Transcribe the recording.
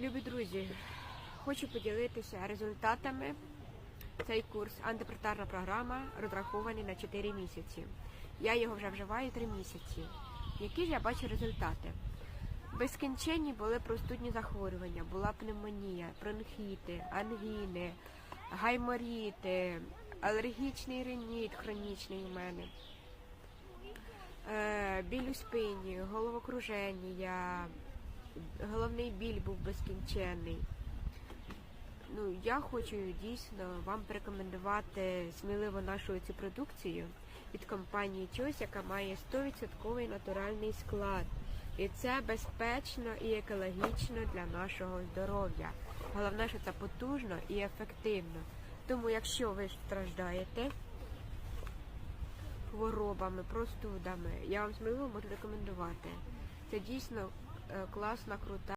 Любі друзі, хочу поділитися результатами. Цей курс антипретарна програма розрахований на 4 місяці. Я його вже вживаю 3 місяці. Які ж я бачу результати? Безкінченні були простудні захворювання, була пневмонія, бронхіти, ангіни, гайморіти, алергічний риніт хронічний у мене, е, біль у спині, головокруження, головний біль був безкінченний. Ну, я хочу дійсно вам порекомендувати сміливо нашу цю продукцію від компанії Choice, яка має 100% натуральний склад. І це безпечно і екологічно для нашого здоров'я. Головне, що це потужно і ефективно. Тому, якщо ви страждаєте хворобами, простудами, я вам сміливо можу рекомендувати. Це дійсно е, класна, крута.